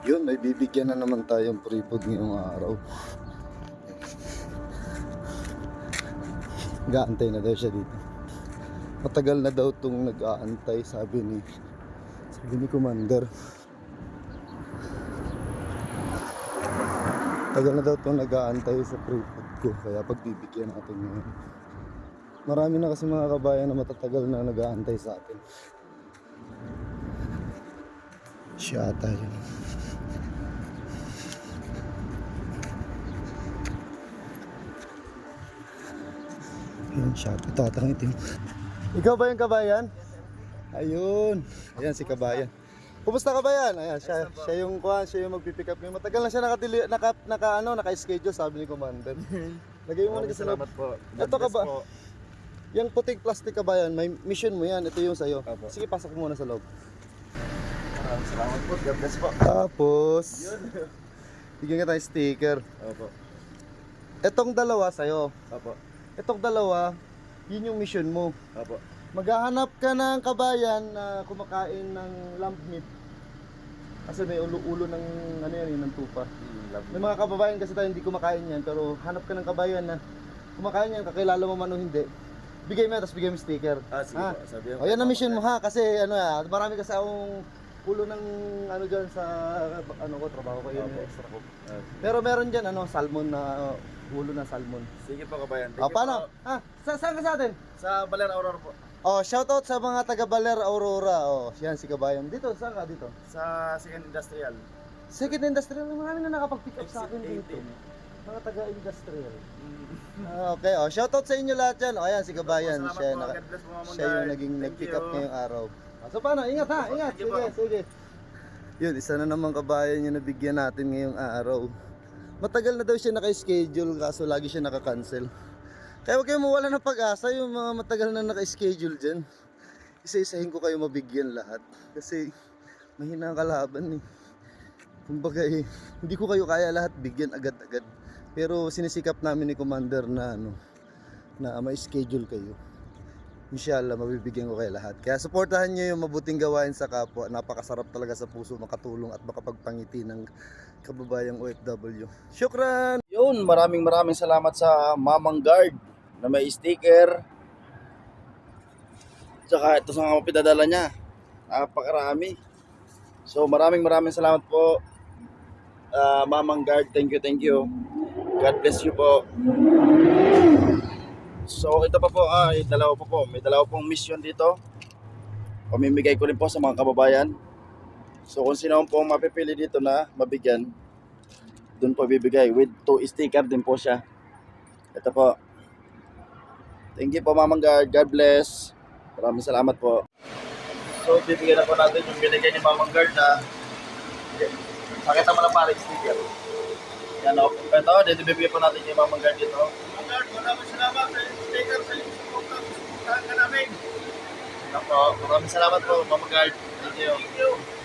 Yun, may bibigyan na naman tayong free food ngayong araw. Gaantay na daw siya dito. Matagal na daw itong nag-aantay, sabi ni sabi ni Commander. Tagal na daw itong nag-aantay sa free food ko, kaya pagbibigyan natin ngayon. Marami na kasi mga kabayan na matatagal na nag-aantay sa atin. Siya ata yun. Ayun siya, tatang itim. Ikaw ba yung kabayan? Ayun. Ayan si kabayan. Kumusta kabayan? Ayan, siya, siya yung kuha, siya yung magpipick up ngayon. Matagal na siya nakatili, naka, naka, ano, naka-schedule, sabi ni Commander. Lagay mo Maraming kasi salamat po. Ito ka ba? Yung puting plastic kabayan, may mission mo yan. Ito yung sa'yo. Sige, pasok mo muna sa loob. Maraming salamat po. God bless po. Tapos, bigyan kita ng sticker. Opo. Itong dalawa sa'yo. Opo. Itong dalawa, yun yung mission mo. Opo. Maghahanap ka ng kabayan na kumakain ng lamb meat. Kasi may ulo-ulo ng ano yan, eh, ng tupa. Mm, love May mga kababayan kasi tayo hindi kumakain yan, pero hanap ka ng kabayan na kumakain yan, kakilala mo man o hindi. Bigay mo yan, tapos bigay mo sticker. Ah, sige Ha? po. Sabi O yan ang mission mo ha, kasi ano ya, marami kasi akong ulo ng ano dyan sa ano ko, trabaho ko, yun yung extra ko. Ah, Pero meron dyan ano, salmon na uh, ulo ng salmon. sige po kabayan. O Thank you paano? po. Ha, sa, saan ka sa atin? Sa Baler Aurora po. Oh, shoutout sa mga taga Baler Aurora. Oh, yan si Kabayan. Dito, saan ka dito? Sa Second Industrial. Second Industrial, marami na nakapag-pick up sa akin Exit dito. 18. Mga taga Industrial. Mm. Ah, okay, oh, shoutout sa inyo lahat yan. Oh, ayan si Kabayan. Salamat Siya, po. naka, God bless po, Ma'am siya yung naging Thank nag-pick you. up ngayong araw. So paano? Ingat ha, ingat. Sige, sige. Yun, isa na naman kabayan yung nabigyan natin ngayong araw. Matagal na daw siya naka-schedule kaso lagi siya naka-cancel. Kaya huwag kayong mawala ng pag-asa yung mga matagal na naka-schedule dyan. Isa-isahin ko kayo mabigyan lahat. Kasi mahina ang kalaban eh. Kumbaga eh, hindi ko kayo kaya lahat bigyan agad-agad. Pero sinisikap namin ni Commander na ano, na may schedule kayo. Inshallah, mabibigyan ko kayo lahat. Kaya supportahan nyo yung mabuting gawain sa kapwa. Napakasarap talaga sa puso makatulong at makapagpangiti ng kababayang OFW. Syukran! Yun, maraming maraming salamat sa Mamang Guard na may sticker. Tsaka ito sa mga pinadala niya. Napakarami. So maraming maraming salamat po. ah, Mamang Guard, thank you, thank you. God bless you po. So ito pa po, ah, yung dalawa pa po. May dalawa pong mission dito. Pamimigay ko rin po sa mga kababayan. So kung sino po mapipili dito na mabigyan, doon po bibigay with two sticker din po siya. Ito po. Thank you po Mamang Guard. God bless. Maraming salamat po. So bibigyan na po natin yung binigay ni Mamang Guard na Pakita mo na pare sticker. Yan o. Ito, dito bibigyan po natin yung Mamang Guard dito. Guard, maraming salamat sa sticker sa yung suporta namin. Ito po. Maraming salamat po Mamang Guard. Thank you. Thank you.